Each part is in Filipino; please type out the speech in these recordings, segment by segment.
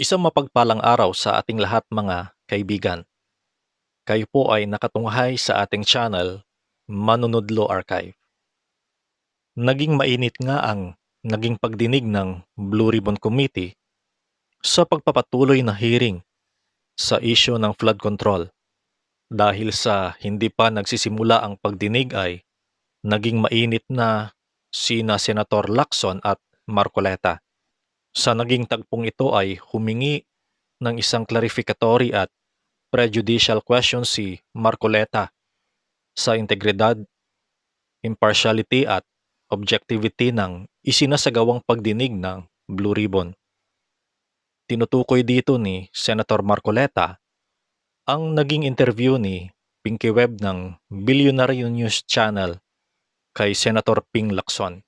Isang mapagpalang araw sa ating lahat mga kaibigan. Kayo po ay nakatunghay sa ating channel, Manunudlo Archive. Naging mainit nga ang naging pagdinig ng Blue Ribbon Committee sa pagpapatuloy na hearing sa isyo ng flood control. Dahil sa hindi pa nagsisimula ang pagdinig ay naging mainit na sina Senator Lacson at Marcoleta. Sa naging tagpong ito ay humingi ng isang clarificatory at prejudicial question si Marcoleta sa integridad, impartiality at objectivity ng isinasagawang pagdinig ng Blue Ribbon. Tinutukoy dito ni Senator Marcoleta ang naging interview ni Pinky Webb ng Billionaire News Channel kay Senator Ping Lacson.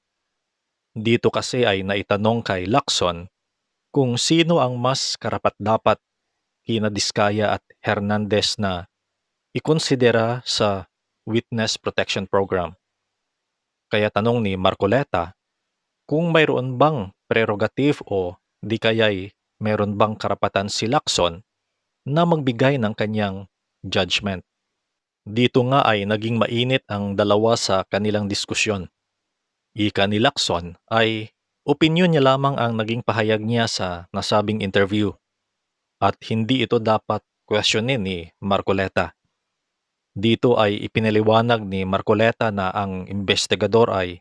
Dito kasi ay naitanong kay Lacson kung sino ang mas karapat-dapat kina Diskaya at Hernandez na ikonsidera sa Witness Protection Program. Kaya tanong ni Marcoleta kung mayroon bang prerogative o di kaya'y meron bang karapatan si Lacson na magbigay ng kanyang judgment. Dito nga ay naging mainit ang dalawa sa kanilang diskusyon. Ika ni Lacson ay opinyon niya lamang ang naging pahayag niya sa nasabing interview at hindi ito dapat questionin ni Marcoleta. Dito ay ipinaliwanag ni Marcoleta na ang investigador ay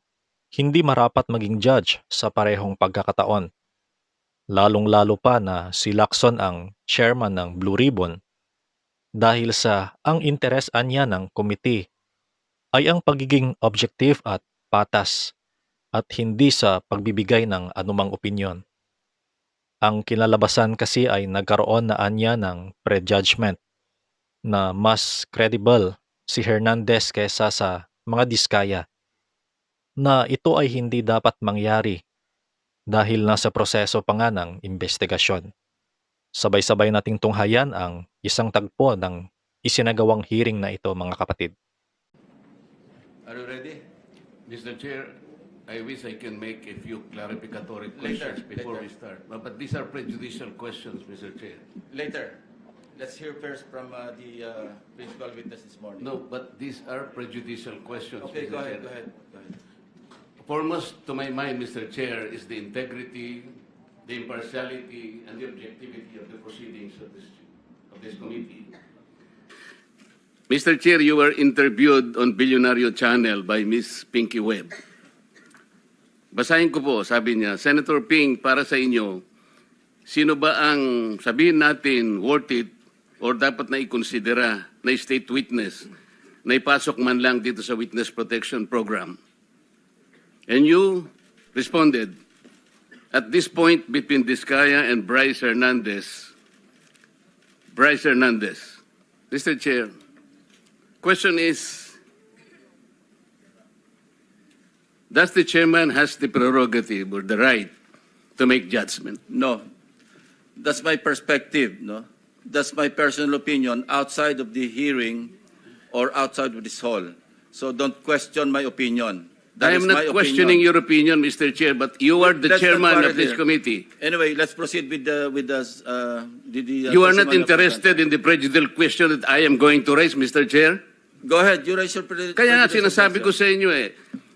hindi marapat maging judge sa parehong pagkakataon. Lalong-lalo pa na si Lacson ang chairman ng Blue Ribbon dahil sa ang interes anya ng komite ay ang pagiging objective at patas at hindi sa pagbibigay ng anumang opinyon. Ang kinalabasan kasi ay nagkaroon na anya ng prejudgment na mas credible si Hernandez kaysa sa mga diskaya na ito ay hindi dapat mangyari dahil nasa proseso pa nga ng investigasyon. Sabay-sabay nating tunghayan ang isang tagpo ng isinagawang hearing na ito mga kapatid. Are you ready? Mr. Chair, I wish I can make a few clarificatory Later, questions before later. we start. But but these are prejudicial questions, Mr. Chair. Later. Let's hear first from uh, the uh, principal witness this morning. No, but these are prejudicial questions, Okay, Mr. go ahead, Chair. go ahead, go ahead. Foremost to my mind, Mr. Chair, is the integrity, the impartiality, and the objectivity of the proceedings of this, of this committee. Mr. Chair, you were interviewed on Billionario Channel by Miss Pinky Webb. Basahin ko po, sabi niya, Senator Ping, para sa inyo, sino ba ang sabihin natin worth it or dapat na ikonsidera na state witness na ipasok man lang dito sa Witness Protection Program? And you responded, at this point between Diskaya and Bryce Hernandez, Bryce Hernandez, Mr. Chair, question is, does the chairman has the prerogative or the right to make judgment? No, that's my perspective, no? That's my personal opinion outside of the hearing or outside of this hall. So don't question my opinion. That I am my not questioning opinion. your opinion, Mr. Chair, but you are the Let's chairman of this here. committee. Anyway, let's proceed with the, with the, uh, the, the. uh, You are not interested in the prejudicial question that I am going to raise, Mr. Chair? Go ahead, you raise your. pre- Kaya nga prejudicial sinasabi ko sa inyo eh,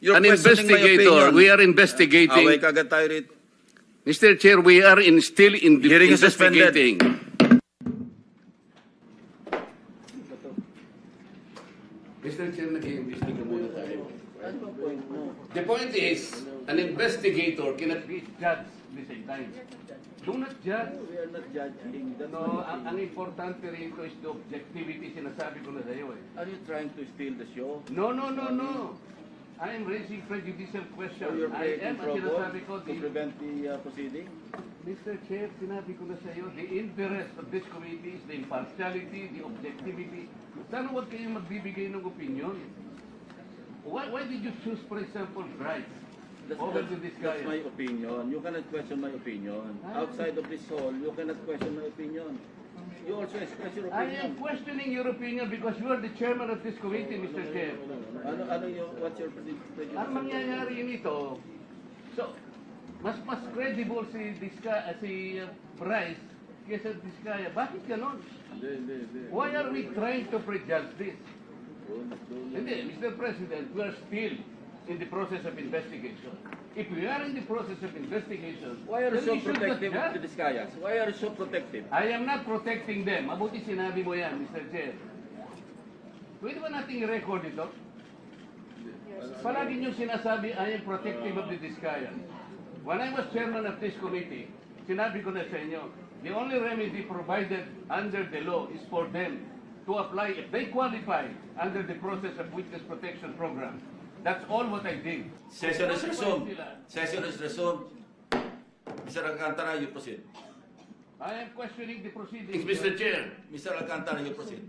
You're an questioning my investigator, opinion. we are investigating. Away kagad tayo rito. Mr. Chair, we are in still in the Hearing is suspended. investigating. Mr. Chair, nag-iimbestiga muna tayo. The point is, an investigator cannot be judged at the same time. Do not judge. We are not judging. That's No, ang, ang importante rito is the objectivity, sinasabi ko na sa'yo eh. Are you trying to steal the show? No, no, no, no. I am raising prejudicial question. You're I am, protocol sinasabi ko, to the, prevent the uh, proceeding? Mr. Chair, sinabi ko na sa iyo, the interest of this committee is the impartiality, the objectivity. Sana huwag kayong magbibigay ng opinion. Why, why did you choose, for example, Bryce That's, over that's, to this that's guy? my opinion. You cannot question my opinion. Ah. Outside of this hall, you cannot question my opinion. You also express your I opinion. am questioning your opinion because you are the chairman of this committee, Mr. Chair. Ano, ano yung, what's your prejudice? Ang mangyayari nito, so, mas mas credible si Diska, uh, si uh, Bryce kesa Diskaya. Bakit ganon? Why are we trying to prejudge this? Hindi, Mr. President, we are still in the process of investigation. If we are in the process of investigation, Why are you then so we should not protective of the Discayas? Why are you so protective? I am not protecting them. Mabuti sinabi mo yan, Mr. Chair. Pwede ba nating record ito? Palagi niyo sinasabi, I am protective of the Discayas. When I was chairman of this committee, sinabi ko na sa inyo, the only remedy provided under the law is for them to apply if they qualify under the process of witness protection program. That's all what I did. Session is resumed. Session is resumed. Mr. Alcantara, you proceed. I am questioning the proceedings. Mr. Chair, Mr. Alcantara, you proceed.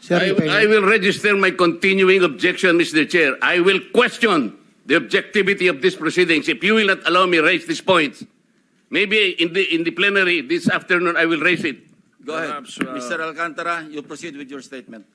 Sir, I, I- I will register my continuing objection, Mr. Chair. I will question the objectivity of these proceedings if you will not allow me raise these points. Maybe in the, in the plenary this afternoon, I will raise it. Go ahead. Perhaps, uh, Mr. Alcantara, you proceed with your statement.